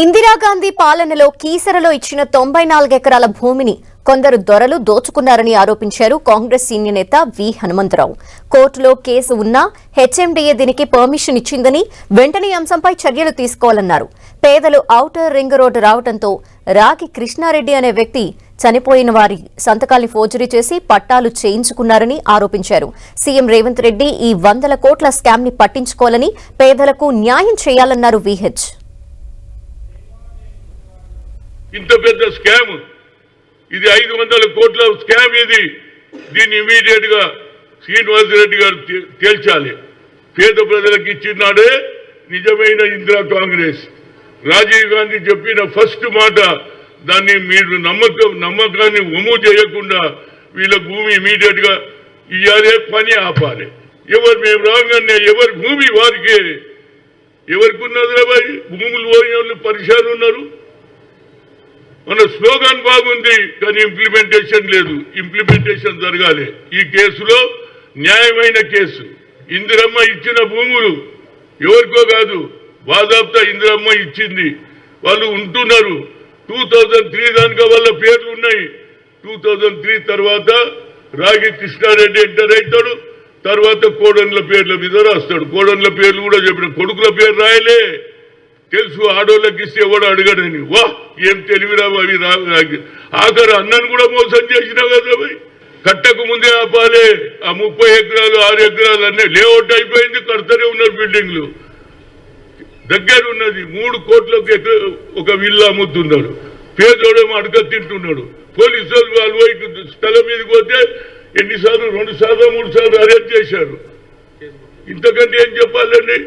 ఇందిరాగాంధీ పాలనలో కీసరలో ఇచ్చిన తొంభై నాలుగెకరాల భూమిని కొందరు దొరలు దోచుకున్నారని ఆరోపించారు కాంగ్రెస్ సీనియర్ నేత వి హనుమంతరావు. కోర్టులో కేసు ఉన్నా హెచ్ఎండీఏ దీనికి పర్మిషన్ ఇచ్చిందని వెంటనే అంశంపై చర్యలు తీసుకోవాలన్నారు. పేదలు ఔటర్ రింగ్ రోడ్డు రావడంతో రాగి కృష్ణారెడ్డి అనే వ్యక్తి చనిపోయిన వారి సంతకాల్ని ఫోర్జరీ చేసి పట్టాలు చేయించుకున్నారని ఆరోపించారు. సీఎం రేవంత్ రెడ్డి ఈ వందల కోట్ల స్కామ్ని పట్టించుకోవాలని పేదలకు న్యాయం చేయాలన్నారు విహెచ్ ఇంత పెద్ద స్కామ్. ఇది ఐదు వందల కోట్ల స్కామ్ ఇది. దీన్ని ఇమీడియట్గా శ్రీనివాసరెడ్డి గారు తేల్చాలి. పేద ప్రజలకు ఇచ్చినాడే నిజమైన ఇందిరా కాంగ్రెస్. రాజీవ్ గాంధీ చెప్పిన ఫస్ట్ మాట దాన్ని మీరు నమ్మకం నమ్మకాన్ని ఒము చేయకుండా వీళ్ళ భూమి ఇమీడియట్గా ఇయ్యాలే పని ఆపాలి. ఎవరు మేము రాగానే ఎవరి భూమి వారికి? ఎవరికి ఉన్నది భూములు పోయిన వాళ్ళు పరిశాలు ఉన్నారు. మన స్లోగాన్ బాగుంది కానీ ఇంప్లిమెంటేషన్ లేదు. ఇంప్లిమెంటేషన్ జరగాలి. ఈ కేసులో న్యాయమైన కేసు. ఇందిరమ్మ ఇచ్చిన భూములు ఎవరికో కాదు బాదాప్తా ఇందిరమ్మ ఇచ్చింది. వాళ్ళు ఉంటున్నారు. టూ థౌజండ్ త్రీ దానిక వాళ్ళ పేర్లు ఉన్నాయి. టూ థౌజండ్ త్రీ తర్వాత రాగి కృష్ణారెడ్డి ఎంటర్ అవుతాడు. తర్వాత కోడన్ల పేర్ల మీద రాస్తాడు. కోడన్ల పేర్లు కూడా చెప్పిన కొడుకుల పేరు రాయలే. తెలుసు ఆడోళ్ళకి ఇస్తే ఎవడు అడగడని. వా ఏం తెలివిరా అవి రా ఆఖరు అన్నను కూడా మోసం చేసినావు కదా భయ్ కట్టకు ముందే ఆపాలే ఆ ముప్పై ఎకరాలు ఆరు ఎకరాలు అన్నీ లేఅవుట్ అయిపోయింది కడతనే ఉన్నారు బిల్డింగ్లు. దగ్గర ఉన్నది మూడు కోట్లకు ఒక విల్లు అమ్ముతున్నాడు. పేదోడేమో అడగ తింటున్నాడు. పోలీసు వాళ్ళు వాళ్ళు స్థలం మీదకి పోతే ఎన్నిసార్లు రెండు సార్లు మూడు సార్లు అరెస్ట్ చేశారు. ఇంతకంటే ఏం చెప్పాలండి?